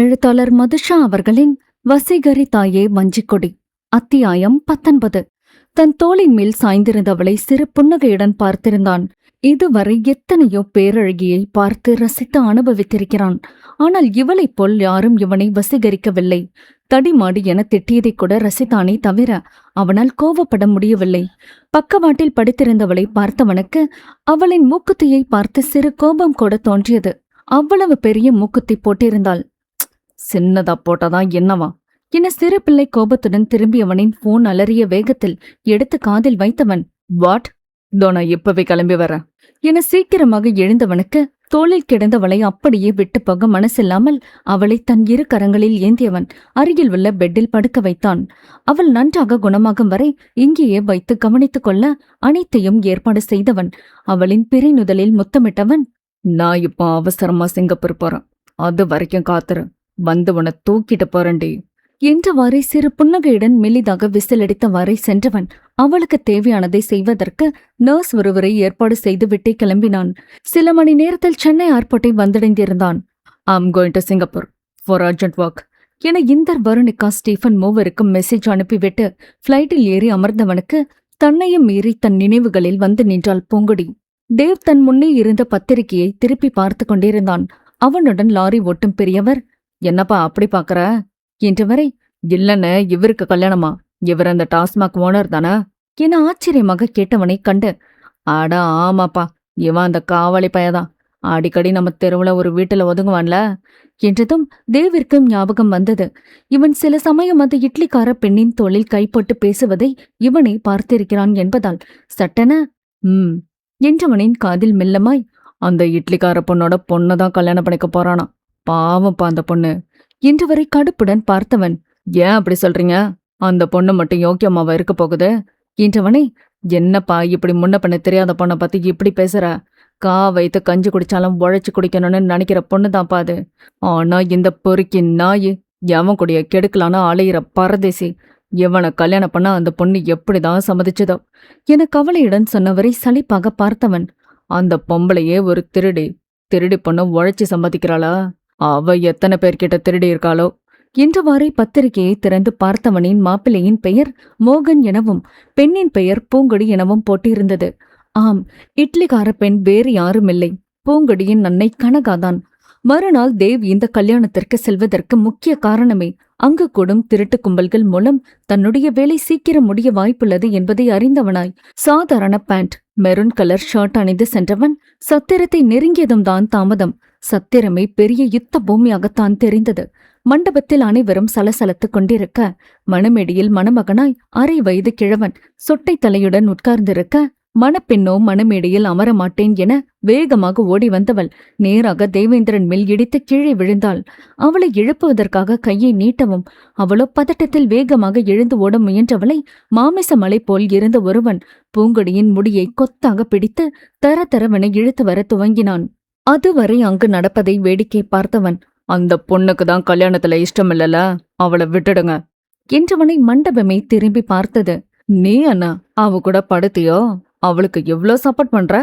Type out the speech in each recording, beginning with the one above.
எழுத்தாளர் மதுஷா அவர்களின் வசீகரி தாயே வஞ்சிக்கொடி அத்தியாயம் பத்தொன்பது. தன் தோளின் மேல் சாய்ந்திருந்தவளை சிறு புன்னகையுடன் பார்த்திருந்தான். இதுவரை எத்தனையோ பேரழகியை பார்த்து ரசித்து அனுபவித்திருக்கிறான். ஆனால் இவளைப் போல் யாரும் இவனை வசீகரிக்கவில்லை. தடிமாடி என திட்டியதை கூட ரசித்தானே தவிர அவனால் கோவப்பட முடியவில்லை. பக்கவாட்டில் படித்திருந்தவளை பார்த்தவனுக்கு அவளின் மூக்குத்தியை பார்த்து சிறு கோபம் கூட தோன்றியது. அவ்வளவு பெரிய மூக்குத்தி போட்டிருந்தாள். சின்னதா போட்டாதான் என்னவா? என சிறு பிள்ளை கோபத்துடன் திரும்பியவனின் போன் அலறிய வேகத்தில் எடுத்து காதில் வைத்தவன் வாட்? இதோ நான் இப்பவே கிளம்பி வரேன் என சீக்கிரமாக எழுந்தவனுக்கு தோளில் கிடந்தவளை அப்படியே விட்டு போக மனசில்லாமல் அவளை தன் இரு கரங்களில் ஏந்தியவன் அருகில் உள்ள பெட்டில் படுக்க வைத்தான். அவள் நன்றாக குணமாகும் வரை இங்கேயே வைத்து கவனித்துக் கொள்ள அனைத்தையும் ஏற்பாடு செய்தவன். அவளின் பிறைநுதலில் முத்தமிட்டவன் நான் இப்போ அவசரமா சிங்கப்பூர் போறேன். அது வரைக்கும் காத்துறேன் வந்து உன தூக்கிட்டு போறண்டி என்றவாறே சிறு புன்னகையுடன் மெல்லிதாக விசிலடித்தவாறே சென்றவன் அவளுக்கு தேவையானதை செய்வதற்கு நர்ஸ் ஒருவரை ஏற்பாடு செய்து விட்டே கிளம்பினான். சில மணி நேரத்தில் சென்னை ஏர்போர்ட்டை வந்தடைந்திருந்தான். I'm going to Singapore for urgent work என இந்தர் வருணிகா ஸ்டீஃபன் மூவருக்கும் மெசேஜ் அனுப்பிவிட்டு ஃப்ளைட்டில் ஏறி அமர்ந்தவனுக்கு தன்னையும் மீறி தன் நினைவுகளில் வந்து நின்றாள் பூங்குடி. தேவ் தன் முன்னே இருந்த பத்திரிகையை திருப்பி பார்த்து கொண்டிருந்தான். அவனுடன் லாரி ஓட்டும் பெரியவர் என்னப்பா அப்படி பாக்குற? என்றவரை இல்லன்னு இவருக்கு கல்யாணமா? இவர் அந்த டாஸ்மாக் ஓனர் தானே? என ஆச்சரியமாக கேட்டவனை கண்டு ஆடா ஆமாப்பா இவன் அந்த காவலி பயதான். அடிக்கடி நம்ம தெருவுல ஒரு வீட்டுல ஒதுங்குவான்ல? என்றதும் தேவிற்கும் ஞாபகம் வந்தது. இவன் சில சமயம் அந்த இட்லிக்கார பெண்ணின் தொழில் கைப்பட்டு பேசுவதை இவனை பார்த்திருக்கிறான் என்பதால் சட்டென ம் என்றவனின் காதில் மெல்லமாய் அந்த இட்லிக்கார பொண்ணோட பொண்ணதான் கல்யாணம் பண்ணிக்க போறானா? பாவம்ப்பா அந்த பொண்ணு. இன்று வரை கடுப்புடன் பார்த்தவன். ஏன் அப்படி சொல்றீங்க? அந்த பொண்ணு மட்டும் யோக்கியமாவா இருக்க போகுது? என்றவனை என்னப்பா இப்படி முன்ன பண்ண தெரியாத பொண்ணை பத்தி இப்படி பேசுற? கா வைத்து கஞ்சி குடிச்சாலும் உழைச்சி குடிக்கணும்னு நினைக்கிற பொண்ணு தான்ப்பா அது. ஆனா இந்த பொறுக்கி நாய் எவன் கூடிய கெடுக்கலான்னு அலையிற பரதேசி இவனை கல்யாணம் பண்ண அந்த பொண்ணு எப்படிதான் சம்மதிச்சதோ? என கவலையுடன் சொன்னவரை சலிப்பாக பார்த்தவன். அந்த பொம்பளையே ஒரு திருடி திருடி பொண்ணு உழைச்சி சம்மதிக்கிறாளா? அவ எத்தனை பேர்கிட்ட திருடி இருக்காளோ என்றவாறே பத்திரிகையை திறந்து பார்த்தவனின் மாப்பிள்ளையின் பெயர் மோகன் எனவும் பெண்ணின் பெயர் பூங்கொடி எனவும் போட்டிருந்தது. ஆம் இட்லிக்கார பெண் வேறு யாருமில்லை. பூங்கொடியின் அன்னை கனகாதான். மறுநாள் தேவ் இந்த கல்யாணத்திற்கு செல்வதற்கு முக்கிய காரணமே அங்கு கூடும் திருட்டு கும்பல்கள் மூலம் தன்னுடைய வேலை சீக்கிரம் முடிய வாய்ப்புள்ளது என்பதை அறிந்தவனாய். சாதாரண பேண்ட் மெரூன் கலர் ஷர்ட் அணிந்து சென்றவன் சத்திரத்தை நெருங்கியதும் தான் தாமதம். சத்திரமே பெரிய யுத்த பூமியாகத்தான் தெரிந்தது. மண்டபத்தில் அனைவரும் சலசலத்துக் கொண்டிருக்க மணமேடியில் மணமகனாய் அரை வயது கிழவன் சொட்டை தலையுடன் உட்கார்ந்திருக்க மணப்பெண்ணோ மணமேடையில் அமரமாட்டேன் என வேகமாக ஓடி வந்தவள். நேராக தேவேந்திரன் மேல் இடித்து கீழே விழுந்தாள். அவளை எழுப்புவதற்காக கையை நீட்டவும் அவளோ பதட்டத்தில் வேகமாக எழுந்து ஓட முயன்றவளை மாமிச மலை போல் இருந்த ஒருவன் பூங்கொடியின் முடியை கொத்தாக பிடித்து தர தரவென இழுத்து வர துவங்கினான். அதுவரை அங்கு நடப்பதை வேடிக்கை பார்த்தவன் அந்த பொண்ணுக்கு தான் கல்யாணத்துல இஷ்டம் இல்லல அவளை விட்டுடுங்க என்றவனை மண்டபமே திரும்பி பார்த்தது. நீ அண்ணா அவ கூட படுத்தியோ? அவளுக்கு எவ்ளோ சப்போர்ட் பண்ற?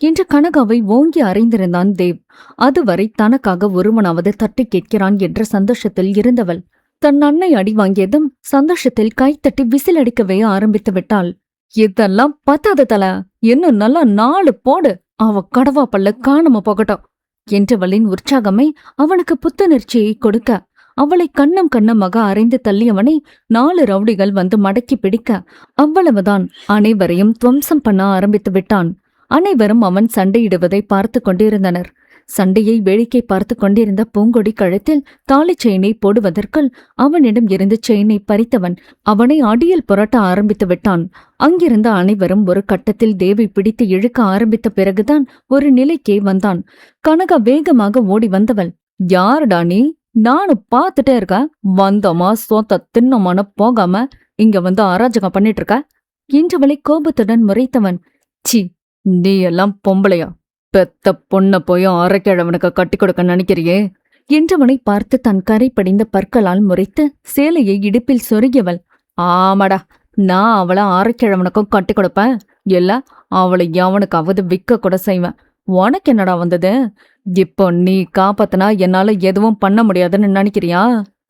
என்று கனகாவை ஓங்கி அறைந்திருந்தான் தேவ். அதுவரை தனக்காக ஒருவனாவது தட்டி கேட்கிறான் என்ற சந்தோஷத்தில் இருந்தவள். தன் அன்னை அடி வாங்கியதும் சந்தோஷத்தில் கைத்தட்டி விசில் அடிக்கவே ஆரம்பித்து விட்டாள். இதெல்லாம் பத்தாத தல. இன்னும் நல்லா நாலு போடு. அவ கடவா பல்ல காணாம போகட்டும் என்றவளின் உற்சாகமே அவனுக்கு புத்துணர்ச்சியை கொடுக்க அவளை கண்ணம் கண்ணமாக அரைந்து தள்ளியவனை நாலு ரவுடிகள் வந்து மடக்கி பிடிக்க அவ்வளவுதான் அனைவரையும் துவம்சம் பண்ண ஆரம்பித்து விட்டான். அனைவரும் அவன் சண்டையிடுவதை பார்த்து கொண்டிருந்தனர். சண்டையை வேடிக்கை பார்த்து கொண்டிருந்த பூங்கொடி கழுத்தில் தாலி செயினை போடுவதற்குள் அவனிடம் இருந்து செயினை பறித்தவன் அவனை அடியில் புரட்ட ஆரம்பித்து விட்டான். அங்கிருந்த அனைவரும் ஒரு கட்டத்தில் தேவி பிடித்து இழுக்க ஆரம்பித்த பிறகுதான் ஒரு நிலைக்கே வந்தான். கனகா வேகமாக ஓடி வந்தவள் யாருடா நீ? நானும் பார்த்துட்டே இருக்க? வந்தோமா சோத்த தின்னோமான போகாம இங்க வந்து அராஜகம் பண்ணிட்டு இருக்க? என்றவளை கோபத்துடன் முறைத்தவன் சி நீ எல்லாம் பொம்பளையா? பெத்த பொண்ண போய் அரைக்கிழவனுக்கு கட்டி கொடுக்க நினைக்கிறியே? என்றவனை பார்த்து தன் கரை படிந்த பற்களால் முறைத்து சேலையை இடுப்பில் சொருகியவள். ஆமாடா நான் அவளை அரைக்கிழவனுக்கும் கட்டி கொடுப்பேன். இல்ல அவளை எவனுக்காவது விற்க கூட செய்வேன். உனக்கு என்னடா வந்தது? இப்போ நீ காப்பாத்தனா என்னால எதுவும் பண்ண முடியாதுன்னு நினைக்கிறியா?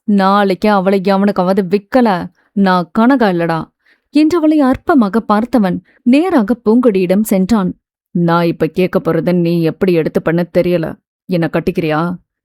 நாளைக்கு அவளை அவனுக்காவது விக்கல. நான் கனகா இல்லடா. என்றவளை அற்பமாக பார்த்தவன் நேராக பூங்கொடியிடம் சென்றான். நான் இப்ப கேட்க போறத நீ எப்படி எடுத்து பண்ண தெரியல. என்ன கட்டிக்கிறியா?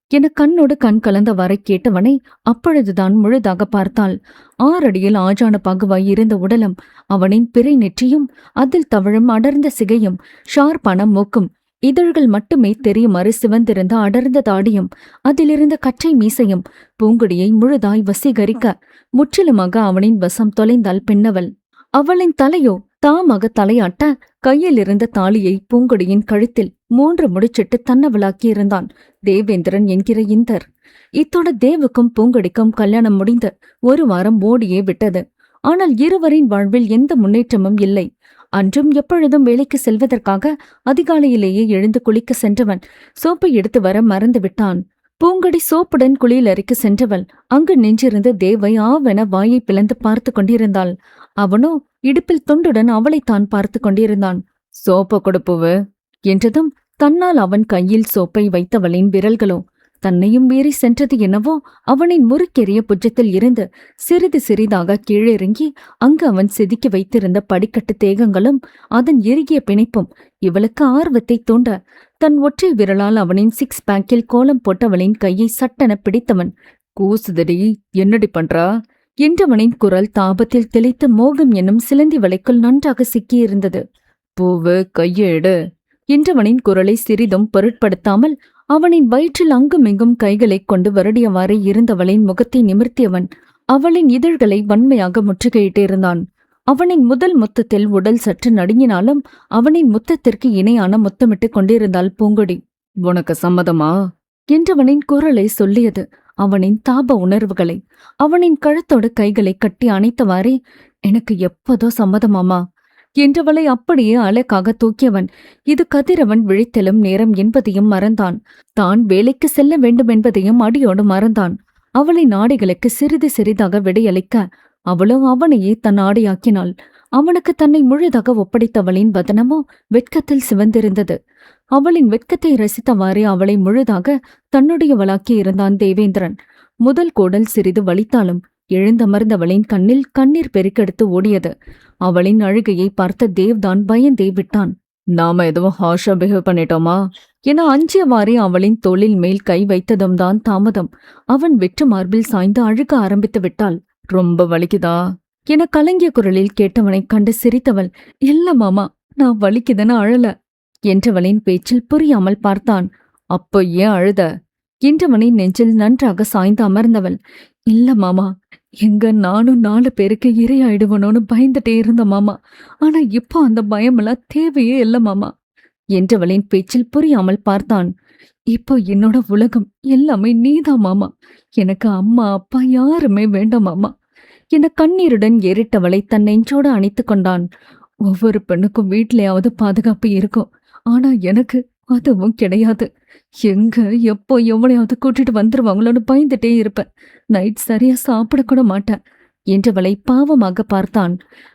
என கண்ணோடு கண் கலந்த வரை கேட்டவனை அப்பொழுதுதான் முழுதாக பார்த்தாள். ஆறடியில் ஆஜான பகுவாய் இருந்த உடலம் அவனின் பிறை நெற்றியும் அதில் தவழும் அடர்ந்த சிகையும் ஷார்ப்பான மூக்கும் இதழ்கள் மட்டுமே தெரியுமாறு சிவந்திருந்த அடர்ந்த தாடியும் அதிலிருந்த கற்றை மீசையும் பூங்குடியை முழுதாய் வசீகரிக்க முற்றிலுமாக அவனின் வசம் தொலைந்தாள் பின்னவள் அவளின் தலையோ தாமாக தலையாட்ட கையில் இருந்த தாலியை பூங்கொடியின் கழுத்தில் மூன்று முடிச்சிட்டு தன்னவளாக்கியிருந்தான். தேவேந்திரன் என்கிற இந்தர். இத்தோட தேவுக்கும் பூங்கொடிக்கும் கல்யாணம் முடிந்து ஒரு வாரம் ஓடியே விட்டது. ஆனால் இருவரின் வாழ்வில் எந்த முன்னேற்றமும் இல்லை. அன்றும் எப்பொழுதும் வேலைக்கு செல்வதற்காக அதிகாலையிலேயே எழுந்து குளிக்க சென்றவன் சோப்பை எடுத்து வர மறந்து விட்டான். பூங்கடி சோப்புடன் குளியலறைக்கு சென்றவள் அங்கு நின்றிருந்த தேவை ஆவென வாயை பிளந்து பார்த்து கொண்டிருந்தாள். அவனோ இடுப்பில் துண்டுடன் அவளைத்தான் பார்த்து கொண்டிருந்தான். சோப்ப கொடுப்புவு? என்றதும் தன்னால் அவன் கையில் சோப்பை வைத்தவளின் விரல்களோ தன்னையும் மீறி சென்றது என்னவோ அவனின் முறுக்கெறிய புஜத்தில் இருந்து சிறிது சிறிதாக கீழிறங்கி அங்கு அவன் செதுக்கி வைத்திருந்த படிக்கட்டு தேகங்களும் அதன் இறுகிய பிணைப்பும் இவளுக்கு ஆர்வத்தை தூண்ட தன் ஒற்றை விரலால் அவனின் சிக்ஸ் பேக்கில் கோலம் போட்டவளின் கையை சட்டென பிடித்தவன் கூசுதடி என்னடி பண்றா? என்றவனின் குரல் தாபத்தில் திளைத்து மோகம் என்னும் சிலந்தி வலைக்குள் நன்றாக சிக்கியிருந்தது. பூவு கையேடு என்றவனின் குரலை சிறிதும் பொருட்படுத்தாமல் அவனின் வயிற்றில் அங்குமிங்கும் கைகளைக் கொண்டு வருடியவாறே இருந்தவளின் முகத்தை நிமிர்த்தியவன் அவளின் இதழ்களை வன்மையாக முற்றுகையிட்டிருந்தான். அவனின் முதல் முத்தத்தில் உடல் சற்று நடுங்கினாலும் அவனின் முத்தத்திற்கு இணையான முத்தமிட்டுக் கொண்டிருந்தாள் பூங்கொடி. உனக்கு சம்மதமா? என்றவனின் குரலை சொல்லியது அவனின் தாப உணர்வுகளை. அவனின் கழுத்தோடு கைகளை கட்டி அணைத்தவாறே எனக்கு எப்போதோ சம்மதமாமா? என்றவளை அப்படியே அழகாக தூக்கியவன். இது கதிரவன் விழித்தெழும் நேரம் என்பதையும் மறந்தான். தான் வேலைக்கு செல்ல வேண்டும் என்பதையும் அடியோடு மறந்தான். அவளின் ஆடைகளுக்கு சிறிது சிறிதாக விடையளிக்க அவளும் அவனையே தன் ஆடையாக்கினாள். அவனுக்கு தன்னை முழுதாக ஒப்படைத்தவளின் வதனமோ வெட்கத்தில் சிவந்திருந்தது. அவளின் வெட்கத்தை ரசித்தவாறே அவளை முழுதாக தன்னுடையவளாக்கி இருந்தான் தேவேந்திரன். முதல் கோடல் சிறிது வலித்தாலும் எழுந்தமர்ந்தவளின் கண்ணில் கண்ணீர் பெருக்கெடுத்து ஓடியது. அவளின் அழுகையை பார்த்த தேவ்தான் பயந்தே விட்டான். நாம எதுவும் ஹாஷா பிஹேவ் பண்ணிட்டோமா? என அஞ்சியவாறே அவளின் தோளில் மேல் கை வைத்ததும் தான் தாமதம். அவன் வெற்று மார்பில் சாய்ந்து அழுக ஆரம்பித்து விட்டாள். ரொம்ப வலிக்குதா? என கலங்கிய குரலில் கேட்டவனைக் கண்டு சிரித்தவள். இல்ல மாமா நான் வலிக்குதுன்னு அழல. என்றவளின் பேச்சில் புரியாமல் பார்த்தான். அப்போ ஏன் அழுத? என்றவனை நெஞ்சில் நன்றாக சாய்ந்து அமர்ந்தவள். இல்ல மாமா எங்க நானும் நாலு பேருக்கு இரையாயிடுவனோன்னு பயந்துட்டே இருந்த மாமா. ஆனா இப்போ அந்த பயமெல்லாம் தேவையே இல்லை மாமா. என்றவளின் பேச்சில் புரியாமல் பார்த்தான். இப்போ என்னோட உலகம் எல்லாமே நீதான் மாமா. எனக்கு அம்மா அப்பா யாருமே வேண்டாம் மாமா. என கண்ணீருடன் ஏறிட்டவளை தன் நெஞ்சோடு அணைத்து கொண்டான். ஒவ்வொரு பெண்ணுக்கும் வீட்லயாவது பாதுகாப்பு இருக்கும். ஆனா எனக்கு அதுவும் கிடையாது. எங்க எப்போ எவ்வளையாவது கூட்டிட்டு வந்துருவாங்களோன்னு பயந்துட்டே இருப்பேன். நைட் சரியா சாப்பிடக்கூட மாட்டேன். என்றவளை பாவமாக பார்த்தான்.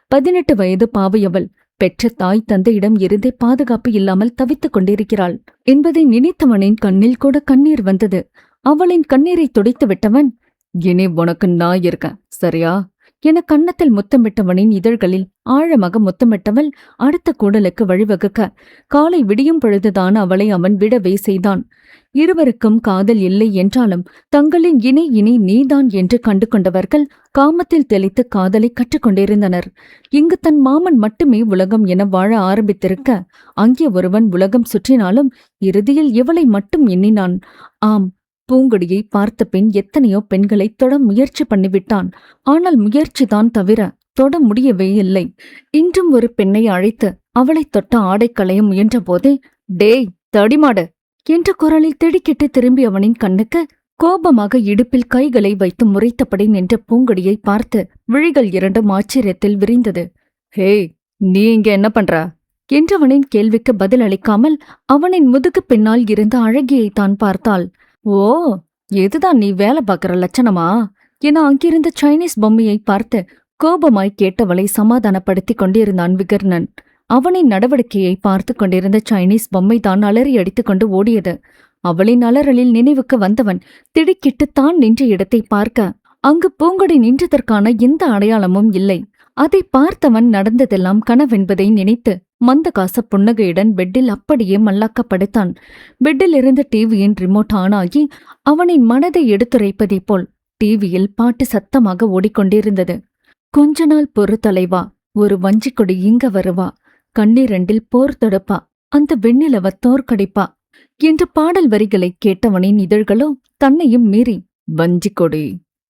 பதினெட்டு வயது பாவையவள் பெற்ற தாய் தந்தையிடம் இருந்தே பாதுகாப்பு இல்லாமல் தவித்துக் கொண்டிருக்கிறாள். என்பதை நினைத்தவனின் கண்ணில் கூட கண்ணீர் வந்தது. அவளின் கண்ணீரை துடைத்து விட்டவன் இனி உனக்கு நான் இருக்கேன் சரியா? என கன்னத்தில் முத்தமிட்டவனின் இதழ்களில் ஆழமாக முத்தமிட்டவள் அடுத்த கூடலுக்கு வழிவகுக்க காலை விடியும் பொழுதுதான் அவளை அவன் விடவே செய்தான். இருவருக்கும் காதல் இல்லை என்றாலும் தங்களின் இணை இணை நீதான் என்று கண்டு கொண்டவர்கள் காமத்தில் தெளித்து காதலை கற்றுக்கொண்டிருந்தனர். இங்கு தன் மாமன் மட்டுமே உலகம் என வாழ ஆரம்பித்திருக்க அங்கே ஒருவன் உலகம் சுற்றினாலும் இறுதியில் இவளை மட்டும் எண்ணினான். ஆம் பூங்கொடியை பார்த்த பின் எத்தனையோ பெண்களை தொட முயற்சி பண்ணிவிட்டான். ஆனால் முயற்சிதான் தவிர தொட முடியவே இல்லை. இன்றும் ஒரு பெண்ணை அழைத்து அவளைத் தொட்ட ஆடை களைய முயன்றபோதே டேய் தடிமாடு என்ற குரலில் திடுக்கிட்டு திரும்பி அவனின் கண்ணுக்கு கோபமாக இடுப்பில் கைகளை வைத்து முறைத்தபடி நின்ற பூங்கொடியை பார்த்து விழிகள் இரண்டும் ஆச்சரியத்தில் விரிந்தது. ஹே நீ இங்க என்ன பண்ற? என்றவனின் கேள்விக்கு பதில் அளிக்காமல் அவனின் முதுகு பின்னால் இருந்த அழகியை தான் பார்த்தாள். ஓ இதுதான் நீ வேலை பார்க்கற லட்சணமா? என அங்கிருந்த சைனீஸ் பொம்மையை பார்த்து கோபமாய் கேட்டவளை சமாதானப்படுத்திக் கொண்டிருந்தான் விகர்ணன். அவனின் நடவடிக்கையை பார்த்து கொண்டிருந்த சைனீஸ் பொம்மை தான் அலறி அடித்துக் கொண்டு ஓடியது. அவளின் அலறலில் நினைவுக்கு வந்தவன் திடுக்கிட்டு தான் நின்ற இடத்தை பார்க்க அங்கு பூங்கொடி நின்றதற்கான எந்த அடையாளமும் இல்லை. அதை பார்த்தவன் நடந்ததெல்லாம் கனவென்பதை நினைத்து மந்தகாச புன்னகையுடன் பெட்டில் அப்படியே மல்லாக்க படுத்தான். பெட்டில் இருந்த டிவியின் ரிமோட் ஆன் ஆகி அவனின் மனதை எடுத்துரைப்பதைப் போல் டிவியில் பாட்டு சத்தமாக ஓடிக்கொண்டிருந்தது. கொஞ்ச நாள் பொறு தலைவா ஒரு வஞ்சிக்கொடி இங்க வருவா கண்ணீரண்டில் போர் தொடுப்பா அந்த வெண்ணிலவ தோற்கடிப்பா என்ற பாடல் வரிகளை கேட்டவனின் இதழ்களோ தன்னையும் மீறி வஞ்சிக்கொடி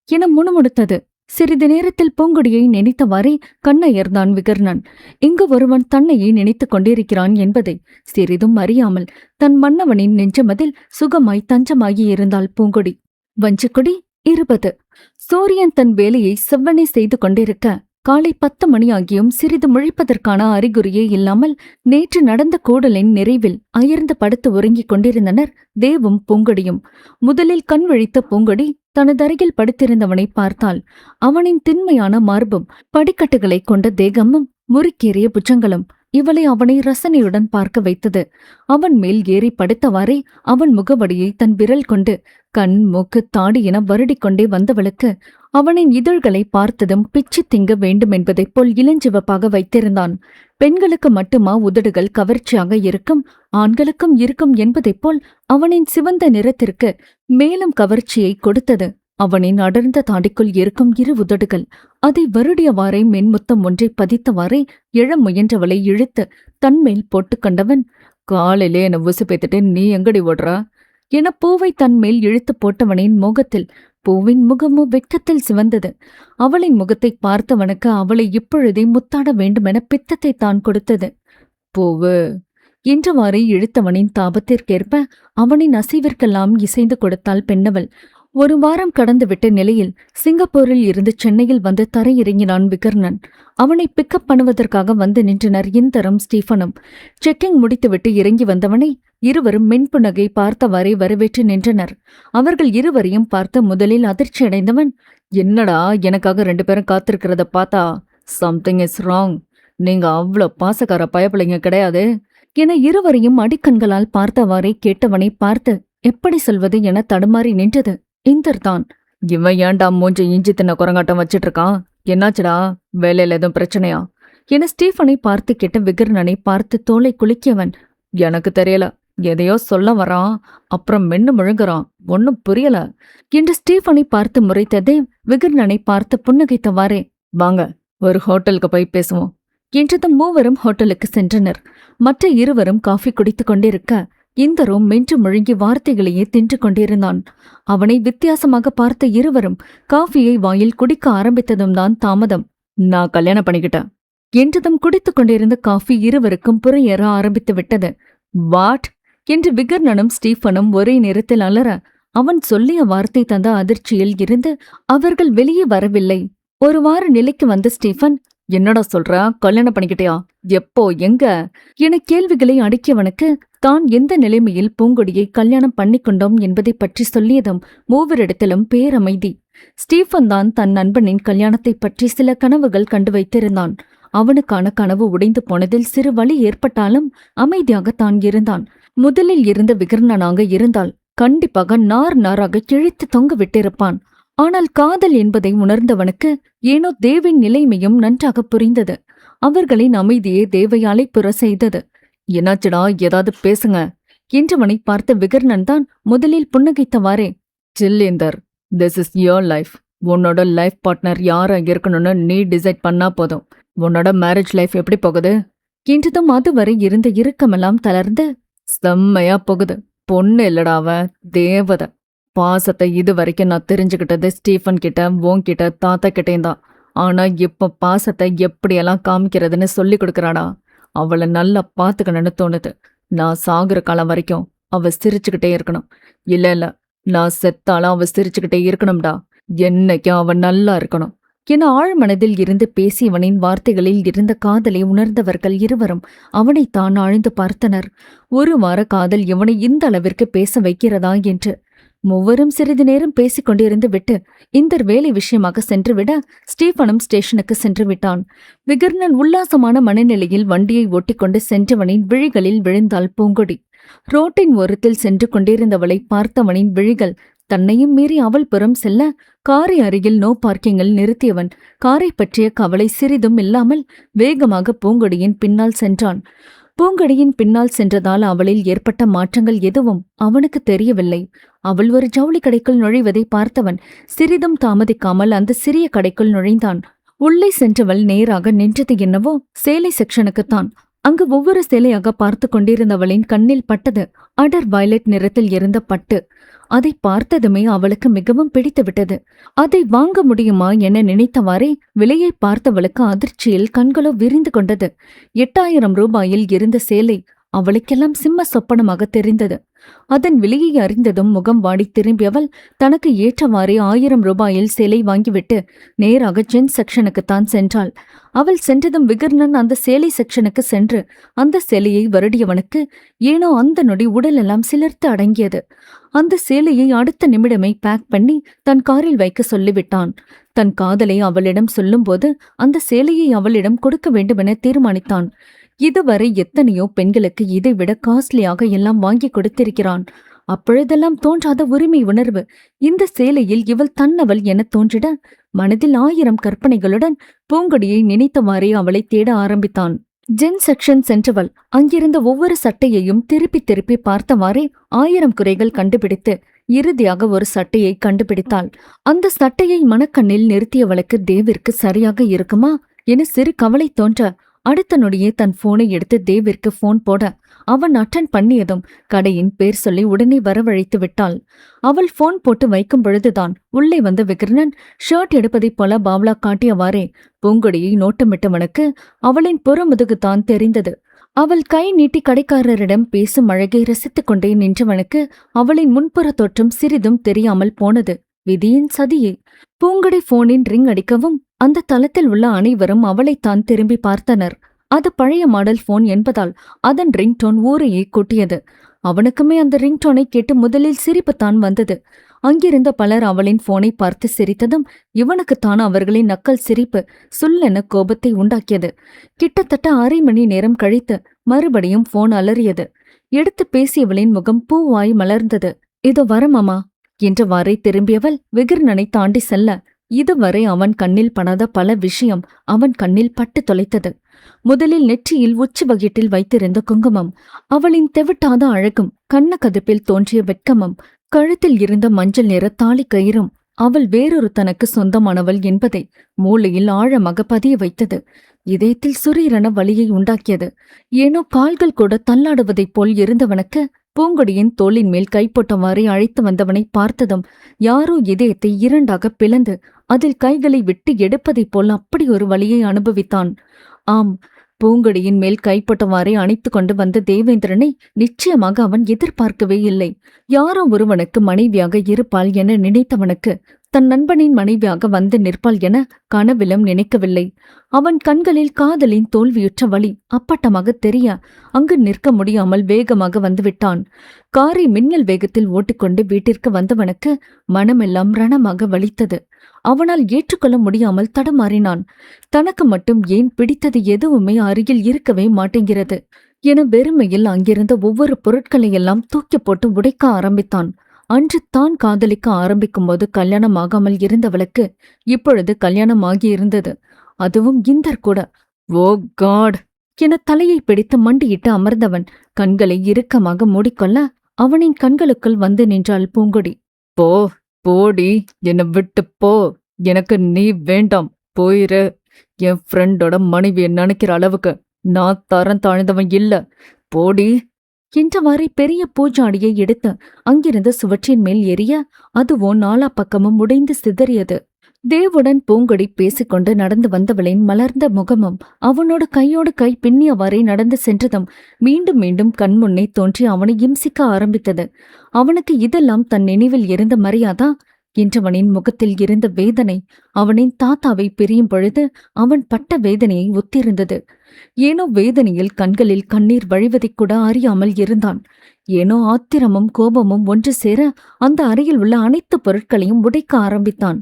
என முணுமுணுத்தது. சிறிது நேரத்தில் பூங்கொடியை நினைத்தவாறே கண்ணயர்ந்தான் விகர்ணன். இங்கு ஒருவன் தன்னையே நினைத்துக் கொண்டிருக்கிறான் என்பதை சிறிதும் அறியாமல் தன் மன்னவனின் நெஞ்சமதில் சுகமாய் தஞ்சமாகி இருந்தாள் பூங்கொடி. வஞ்சிக்கொடி இருபது. சூரியன் தன் வேலையை செவ்வனை செய்து கொண்டிருக்க காலை பத்து மணியாகியும் சிறிது முழிப்பதற்கான அறிகுறியே இல்லாமல் நேற்று நடந்த கூடலின் நிறைவில் அயர்ந்து படுத்து உறங்கிக் கொண்டிருந்தனர் தேவும் பூங்கொடியும். முதலில் கண் விழித்த பூங்கொடி தனதருகில் படுத்திருந்தவனை பார்த்தால் அவனின் திண்மையான மார்பும் படிக்கட்டுகளைக் கொண்ட தேகமும் முறுக்கேறிய புஜங்களும். இவளை அவனை ரசனையுடன் பார்க்க வைத்தது. அவன் மேல் ஏறி படுத்தவாறே அவன் முகவடியை தன் விரல் கொண்டு கண் மூக்கு தாடி என வருடிக்கொண்டே வந்தவளுக்கு அவனின் இதழ்களை பார்த்ததும் பிச்சு திங்க வேண்டுமென்பதைப் போல் இளஞ்சிவப்பாக வைத்திருந்தான். பெண்களுக்கு மட்டுமா உதடுகள் கவர்ச்சியாக இருக்கும் ஆண்களுக்கும் இருக்கும் என்பதைப் போல் அவனின் சிவந்த நிறத்திற்கு மேலும் கவர்ச்சியை கொடுத்தது. அவனின் அடர்ந்த தாடிக்குள் இருக்கும் இரு உதடுகள். அதை வருடியவாறே மென்முத்தம் ஒன்றை பதித்தவாறே எழ முயன்றவளை இழுத்து தன்மேல் போட்டுக் கண்டவன் காலையிலே என உசுப்பேத்துட்டு நீ எங்கடி ஓடுறா? என பூவை தன்மேல் இழுத்து போட்டவனின் முகத்தில் பூவின் முகமோ வெட்கத்தில் சிவந்தது. அவளின் முகத்தை பார்த்தவனுக்கு அவளை இப்பொழுதே முத்தாட வேண்டுமென பித்தத்தை தான் கொடுத்தது. பூவு என்றவாறே இழுத்தவனின் தாபத்திற்கேற்ப அவனின் அசைவிற்கெல்லாம் இசைந்து கொடுத்தாள் பெண்ணவள். ஒரு வாரம் கடந்துவிட்ட நிலையில் சிங்கப்பூரில் இருந்து சென்னையில் வந்து தரையிறங்கினான் விகர்ணன். அவனை பிக்கப் பண்ணுவதற்காக வந்து நின்றனர் இந்தரும் ஸ்டீஃபனும். செக்கிங் முடித்துவிட்டு இறங்கி வந்தவனை இருவரும் மென்புணகை பார்த்தவாறே வரவேற்று நின்றனர். அவர்கள் இருவரையும் பார்த்து முதலில் அதிர்ச்சி அடைந்தவன் என்னடா எனக்காக ரெண்டு பேரும் காத்திருக்கிறத பார்த்தா சம்திங் இஸ் ராங் நீங்க அவ்வளோ பாசக்கார பயப்பிள்ளைங்க கிடையாது. என இருவரையும் அடிக்கண்களால் பார்த்தவாறே கேட்டவனை பார்த்து எப்படி சொல்வது? என தடுமாறி நின்றது. இந்தர்தான் இவன் ஏன்டா மூஞ்சி இஞ்சி தின்ன குரங்காட்டம் வச்சிட்டு இருக்கான் என்னாச்சுடா? வேலையில எதுவும் பிரச்சனையா? என ஸ்டீஃபனை பார்த்து கேட்ட விகர்ணனை பார்த்து தோலை குலுக்கியவன் எனக்கு தெரியல. எதையோ சொல்ல வரான். அப்புறம் மென்னு முழுங்குறான். ஒன்னும் புரியல. என்று ஸ்டீஃபனை பார்த்து முறைத்ததே விகர்ணனை பார்த்து புன்னகைத்தவாறே வாங்க ஒரு ஹோட்டலுக்கு போய் பேசுவோம். என்றதும் மூவரும் ஹோட்டலுக்கு சென்றனர். மற்ற இருவரும் காஃபி குடித்துக் கொண்டிருக்க இந்தரும் மென்று முழுங்கி வார்த்தைகளையே தின்று கொண்டிருந்தான். அவனை வித்தியாசமாக பார்த்த இருவரும் காஃபியை வாயில் குடிக்க ஆரம்பித்ததும் தான் தாமதம். நான் கல்யாணம் பண்ணிக்கிட்டேன் என்றதும் குடித்துக் கொண்டிருந்த காஃபி இருவருக்கும் புறையேற ஆரம்பித்து விட்டது. வாட்? என்று விகர்ணனும் ஸ்டீஃபனும் ஒரே நேரத்தில் அலற அவன் சொல்லிய வார்த்தை தந்த அதிர்ச்சியில் இருந்து அவர்கள் வெளியே வரவில்லை. ஒரு வார நிலைக்கு வந்த ஸ்டீஃபன் என்னடா சொல்ற? கல்யாணம் பண்ணிக்கிட்டியா? எப்போ? எங்க? என கேள்விகளை அடக்கியவனுக்கு தான் எந்த நிலைமையில் பூங்கொடியை கல்யாணம் பண்ணிக்கொண்டோம் என்பதை பற்றி சொல்லியதும் மூவரிடத்திலும் பேரமைதி. ஸ்டீஃபன் தான் தன் நண்பனின் கல்யாணத்தைப் பற்றி சில கனவுகள் கண்டு வைத்திருந்தான். அவனுக்கான கனவு உடைந்து போனதில் சிறு வழி ஏற்பட்டாலும் அமைதியாக தான் இருந்தான். முதலில் இருந்த விகர்ணனாக இருந்தால் கண்டிப்பாக நார் நாராக கிழித்து தொங்க விட்டிருப்பான் ஆனால் காதல் என்பதை உணர்ந்தவனுக்கு ஏனோ தேவின் நிலைமையும் நன்றாக புரிந்தது. அவர்களின் அமைதியே தேவையாலை புற செய்தது. என்னாச்சுடா ஏதாவது பேசுங்க என்றவனை பார்த்த விகர்ணன் தான் முதலில் புன்னகைத்தவாறே சில்லேந்தர் திஸ் இஸ் யோர் லைஃப் உன்னோட லைஃப் பார்ட்னர் யாரா இருக்கணும்னு நீ டிசைட் பண்ணா போதும். உன்னோட மேரேஜ் லைஃப் எப்படி போகுது? என்றதும் அதுவரை இருந்த இறுக்கமெல்லாம் தளர்ந்து செம்மையா போகுது. பொண்ணு இல்லடாவ தேவதை. பாசத்தை இது வரைக்கும் நான் தெரிஞ்சுக்கிட்டது ஸ்டீஃபன் கிட்ட உன்கிட்ட தாத்தா கிட்டேயும் தான் ஆனா இப்ப பாசத்தை எப்படியெல்லாம் காமிக்கிறதுன்னு சொல்லி கொடுக்குறாடா அவளை நல்லா பார்த்துக்கணும்னு தோணுது. நான் சாகுற காலம் வரைக்கும் அவ சிரிச்சுக்கிட்டே இருக்கணும். இல்ல இல்ல நான் செத்தாலும் அவ சிரிச்சுக்கிட்டே இருக்கணும்டா. என்னைக்கும் அவ நல்லா இருக்கணும். என ஆழ்மனதில் இருந்து பேசியவனின் வார்த்தைகளில் இருந்த காதலை உணர்ந்தவர்கள் இருவரும் அவனைத்தான் ஆழ்ந்து பார்த்தனர். ஒரு வார காதல் இவனை இந்த அளவிற்கு பேச வைக்கிறதா என்று மூவரும் சிறிது நேரம் பேசிக் கொண்டிருந்து விட்டு இந்தர் வேலை விஷயமாக சென்றுவிட ஸ்டீஃபனும் ஸ்டேஷனுக்கு சென்று விட்டான். விகர்ணன் உல்லாசமான மனநிலையில் வண்டியை ஓட்டிக்கொண்டு சென்றவனின் விழிகளில் விழுந்தாள் பூங்கொடி. ரோட்டின் ஓரத்தில் சென்று கொண்டிருந்தவளை பார்த்தவனின் விழிகள் தன்னையும் மீறி அவள் புறம் செல்ல காரை அருகில் நோ பார்க்கிங்கில் நிறுத்தியவன் காரை பற்றிய கவலை சிறிதும் இல்லாமல் வேகமாக பூங்கொடியின் பின்னால் சென்றான். பூங்கடியின் பின்னால் சென்றதால் அவளில் ஏற்பட்ட மாற்றங்கள் எதுவும் அவனுக்கு தெரியவில்லை. அவள் ஒரு ஜவுளி கடைக்குள் நுழைவதை பார்த்தவன் சிறிதும் தாமதிக்காமல் அந்த சிறிய கடைக்குள் நுழைந்தான். உள்ளே சென்றவள் நேராக நின்றது என்னவோ சேலை செக்ஷனுக்குத்தான் அங்கு ஒவ்வொரு சிலையாக பார்த்து கொண்டிருந்தவளின் கண்ணில் பட்டது அடர் வயலட் நிறத்தில் இருந்த பட்டு. அதை பார்த்ததுமே அவளுக்கு மிகவும் பிடித்துவிட்டது. அதை வாங்க முடியுமா என நினைத்தவாறே விலையை பார்த்தவளுக்கு அதிர்ச்சியில் கண்களோ விரிந்து கொண்டது. எட்டாயிரம் ரூபாயில் இருந்த சேலை அவளுக்கெல்லாம் சிம்ம சொப்பனமாக தெரிந்தது. அதன் விலையை அறிந்ததும் முகம் வாடி திரும்பியவள் தனக்கு ஏற்றவாறே ஆயிரம் ரூபாயில் சேலை வாங்கிவிட்டு நேராக ஜென் செக்ஷனுக்குத்தான் சென்றாள். அவள் சென்றதும் விகர்ணன் அந்த சேலை செக்ஷனுக்கு சென்று அந்த சேலையை வருடியவனுக்கு ஏனோ அந்த நொடி உடலெல்லாம் சிலர்த்து அடங்கியது. அந்த சேலையை அடுத்த நிமிடமே பேக் பண்ணி தன் காரில் வைக்க சொல்லிவிட்டான். தன் காதலை அவளிடம் சொல்லும்போது அந்த சேலையை அவளிடம் கொடுக்க வேண்டுமென தீர்மானித்தான். இதுவரை எத்தனையோ பெண்களுக்கு இதைவிட காஸ்ட்லியாக எல்லாம் வாங்கி கொடுத்திருக்கிறான். அப்பொழுதெல்லாம் தோன்றாத உரிமை உணர்வு. இந்த சேலையில் இவள் தன்னவள் என தோன்றிட மனதில் ஆயிரம் கற்பனைகளுடன் பூங்கொடியை நினைத்தவாறே அவளை தேட ஆரம்பித்தான். ஜென் செக்ஷன் சென்றவள் அங்கிருந்த ஒவ்வொரு சட்டையையும் திருப்பி திருப்பி பார்த்தவாறே ஆயிரம் குறைகள் கண்டுபிடித்து இறுதியாக ஒரு சட்டையை கண்டுபிடித்தாள். அந்த சட்டையை மனக்கண்ணில் நிறுத்தியவளுக்கு தேவிற்கு சரியாக இருக்குமா என சிறு கவலை தோன்ற அடுத்த நொடியே தன் போனை எடுத்து தேவிற்கு போன் போட அவன் அட்டன் பண்ணியதும் கடையின் பேர் சொல்லி உடனே வரவழைத்து விட்டாள். அவள் போன் போட்டு வைக்கும் பொழுதுதான் உள்ளே வந்த விக்ரணன் ஷர்ட் எடுப்பதைப் போல பாவ்லா காட்டியவாறே பூங்கொடியை நோட்டமிட்டவனுக்கு அவளின் புறமுதுகுதான் தெரிந்தது. அவள் கை நீட்டி கடைக்காரரிடம் பேசும் அழகை ரசித்துக் கொண்டே நின்றவனுக்கு அவளின் முன்புற தோற்றம் சிறிதும் தெரியாமல் போனது. விதியின் சதியே. பூங்கொடை போனின் ரிங் அடிக்கவும் அந்த தளத்தில் உள்ள அனைவரும் அவளைத்தான் திரும்பி பார்த்தனர். அது பழைய மாடல் போன் என்பதால் அதன் ரிங்டோன் ஊரையே கொட்டியது. அவனுக்குமே அந்த ரிங்டோனை கேட்டு முதலில் சிரிப்புத்தான் வந்தது. அங்கிருந்த பலர் அவளின் போனை பார்த்து சிரித்ததும் இவனுக்குத்தான் அவர்களின் நக்கல் சிரிப்பு சுல்லென கோபத்தை உண்டாக்கியது. கிட்டத்தட்ட அரை மணி நேரம் கழித்து மறுபடியும் போன் அலறியது. எடுத்து பேசியவளின் முகம் பூவாய் மலர்ந்தது. இதோ வரமாமா என்றவாறே திரும்பியவள் விகிர்ணனை தாண்டி செல்ல இதுவரை அவன் கண்ணில் படாத பல விஷயம் அவன் கண்ணில் பட்டு தொலைத்தது. முதலில் நெற்றியில் உச்சி வகிட்டில் வைத்திருந்த குங்குமம் அவளின் தெவிட்டாத அழகும் கண்ண கதுப்பில் தோன்றிய வெட்கமும் கழுத்தில் இருந்த மஞ்சள் நிற தாலி கயிறும் அவள் வேறொரு தனக்கு சொந்தமானவள் என்பதை மூளையில் ஆழமாக பதிய வைத்தது. இதயத்தில் சுரீரென வலியை உண்டாக்கியது. ஏனோ கால்கள் கூட தள்ளாடுவதைப் போல் இருந்தவனுக்கு பூங்கொடியின் தோளின் மேல் கைப்பொட்டவாறே அழைத்து வந்தவனை பார்த்ததும் யாரோ இதயத்தை இரண்டாக பிளந்து அதில் கைகளை விட்டு எடுப்பதைப் போல் அப்படி ஒரு வழியை அனுபவித்தான். ஆம் பூங்கொடியின் மேல் கைப்பட்டவாறே அணைத்து கொண்டு வந்த தேவேந்திரனை நிச்சயமாக அவன் எதிர்பார்க்கவே இல்லை. யாரோ ஒருவனுக்கு மனைவியாக இருப்பாள் என நினைத்தவனுக்கு தன் நண்பனின் மனைவியாக வந்து நிற்பாள் என கனவிலும் நினைக்கவில்லை. அவன் கண்களில் காதலின் தோல்வியுற்ற வழி அப்பட்டமாக தெரிய அங்கு நிற்க முடியாமல் வேகமாக வந்துவிட்டான். காரை மின்னல் வேகத்தில் ஓட்டிக்கொண்டு வீட்டிற்கு வந்தவனுக்கு மனமெல்லாம் ரணமாக வலித்தது. அவனால் ஏற்றுக்கொள்ள முடியாமல் தடமாறினான். தனக்கு மட்டும் ஏன் பிடித்தது எதுவுமே அருகில் இருக்கவே மாட்டேங்கிறது. என வெறுமையில் அங்கிருந்த ஒவ்வொரு பொருட்களையெல்லாம் தூக்கி போட்டு உடைக்க ஆரம்பித்தான். அன்று தான் காதலிக்க ஆரம்பிக்கும்போது கல்யாணம் ஆகாமல் இருந்தவளுக்கு இப்பொழுது கல்யாணம் ஆகியிருந்தது அதுவும் இந்தர் கூட. Oh God! என தலையை பிடித்து மண்டியிட்டு அமர்ந்தவன் கண்களை இறுக்கமாக மூடிக்கொள்ள அவனின் கண்களுக்குள் வந்து நின்றாள் பூங்கொடி. போ போடி என்னை விட்டு போ. எனக்கு நீ வேண்டாம். போயிரு. என் ஃப்ரெண்டோட மனைவியை நினைக்கிற அளவுக்கு? நான் தரம் தாழ்ந்தவன் இல்ல. போடி. என்றவாறே பெரிய பூஜாடியை எடுத்து அங்கிருந்து சுவற்றின் மேல் எரிய அதுவோ நாலா பக்கமும் உடைந்து சிதறியது. தேவுடன் பூங்கொடி பேசிக்கொண்டு நடந்து வந்தவளின் மலர்ந்த முகமும் அவனோட கையோடு கை பின்னியவாறே நடந்து சென்றதும் மீண்டும் மீண்டும் கண்முன்னே தோன்றி அவனை இம்சிக்க ஆரம்பித்தது. அவனுக்கு இதெல்லாம் தன் நினைவில் இருந்த மரியாதா? என்றவனின் முகத்தில் இருந்த வேதனை அவனின் தாத்தாவை பிரியும் பொழுது அவன் பட்ட வேதனையை ஒத்திருந்தது. ஏனோ வேதனையில் கண்களில் கண்ணீர் வழிவதைக் கூட அறியாமல் இருந்தான். ஏனோ ஆத்திரமும் கோபமும் ஒன்று சேர அந்த அறையில் உள்ள அனைத்து பொருட்களையும் உடைக்க ஆரம்பித்தான்.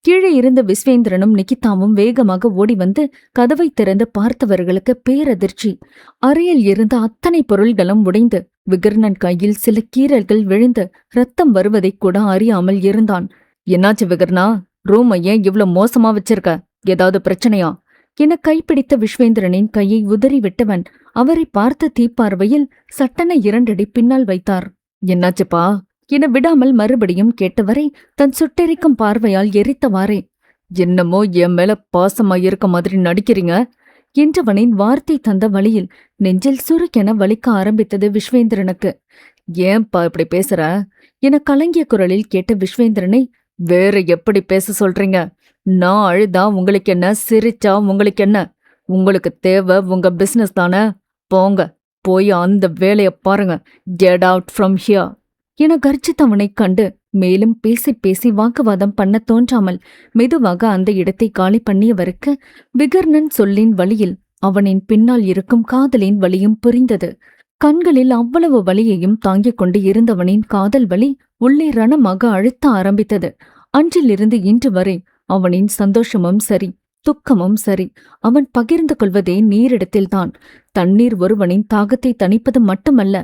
கீழே இருந்த விஸ்வேந்திரனும் நிகிதாவும் வேகமாக ஓடி வந்து கதவை திறந்து பார்த்தவர்களுக்கு பேரதிர்ச்சி. அறையில் இருந்த அத்தனை பொருள்களும் உடைந்து விகர்ணன் கையில் சில கீறல்கள் விழுந்து ரத்தம் வருவதைக் கூட அறியாமல் இருந்தான். என்னாச்சு விகர்ணா? ரூமை ஏன் இவ்ளோ மோசமா வச்சிருக்க? ஏதாவது பிரச்சனையா? என கைப்பிடித்த விஸ்வேந்திரனின் கையை உதறி விட்டவன் அவரை பார்த்த தீப்பார்வையில் சட்டென இரண்டடி பின்னால் வைத்தார். என்னாச்சுப்பா? என விடாமல் மறுபடியும் கேட்டவரை தன் சுட்டெரிக்கும் பார்வையால் எரித்தவாறே. என்னமோ என் மேல பாசமா இருக்க மாதிரி நடிக்கிறீங்க? என்றவனின் வார்த்தை தந்த வழியில் நெஞ்சில் சுருக்கென வலிக்க ஆரம்பித்தது விஸ்வேந்திரனுக்கு. ஏன்பா இப்படி பேசுற என கலங்கிய குரலில் கேட்ட விஸ்வேந்திரனை வேற எப்படி பேச சொல்றீங்க? நான் அழுதா உங்களுக்கு என்ன சிரிச்சா உங்களுக்கு என்ன? உங்களுக்கு தேவை உங்க பிசினஸ் தானே? போங்க போய் அந்த வேலையை பாருங்க. கெட் அவுட் ஃப்ரம் ஹியர் என கர்ஜித்தவனை கண்டு மேலும் பேசி பேசி வாக்குவாதம் பண்ண தோன்றாமல் மெதுவாக அந்த இடத்தை காலி பண்ணியவருக்கு விகர்ணன் சொல்லின் வழியில் அவனின் பின்னால் இருக்கும் காதலின் வழியும் புரிந்தது. கண்களில் அவ்வளவு வலியையும் தாங்கிக் கொண்டு இருந்தவனின் காதல் வலி உள்ளே ரணமாக அழுத்த ஆரம்பித்தது. அன்றிலிருந்து இன்று வரை அவனின் சந்தோஷமும் சரி துக்கமும் சரி. அவன் பகிர்ந்து கொள்வதே நீரிடத்தில்தான். தண்ணீர் ஒருவனின் தாகத்தை தணிப்பது மட்டுமல்ல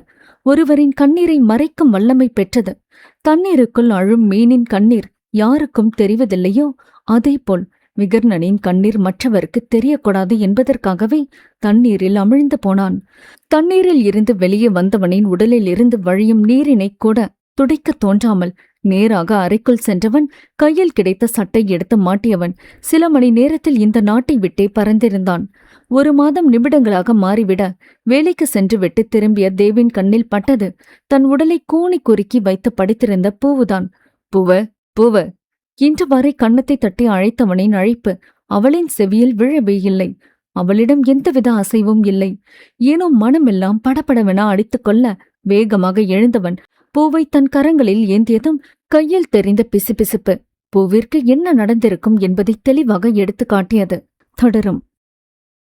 ஒருவரின் கண்ணீரை மறைக்கும் வல்லமை பெற்றது. தண்ணீருக்குள் அழும் மீனின் கண்ணீர் யாருக்கும் தெரிவதில்லையோ? அதேபோல் விகர்ணனின் கண்ணீர் மற்றவருக்கு தெரியக்கூடாது என்பதற்காகவே தண்ணீரில் அமிழ்ந்து போனான். தண்ணீரில் இருந்து வெளியே வந்தவனின் உடலில் இருந்து வழியும் நீரினைக் கூட துடைக்கத் தோன்றாமல் நேராக அறைக்குள் சென்றவன் கையில் கிடைத்த சட்டை எடுத்து மாட்டியவன். சில மணி நேரத்தில் இந்த நாட்டை விட்டே பறந்திருந்தான். ஒரு மாதம் நிமிடங்களாக மாறிவிட வேலைக்கு சென்றுவிட்டு திரும்பிய தேவின் கண்ணில் பட்டது. தன் உடலை கூணி குறுக்கி வைத்து படித்திருந்த பூவுதான். பூவ பூவ. இன்று வரை கன்னத்தை தட்டி அழைத்தவனின் அழைப்பு அவளின் செவியில் விழவே இல்லை. அவளிடம் எந்தவித அசைவும் இல்லை. ஏனோ மனமெல்லாம் படபடவென அடித்துக்கொள்ள வேகமாக எழுந்தவன் பூவை தன் கரங்களில் ஏந்தியதும் கையில் தெரிந்த பிசுபிசுப்பு. பூவிற்கு என்ன நடந்திருக்கும் என்பதை தெளிவாக எடுத்து காட்டியது. தொடரும்.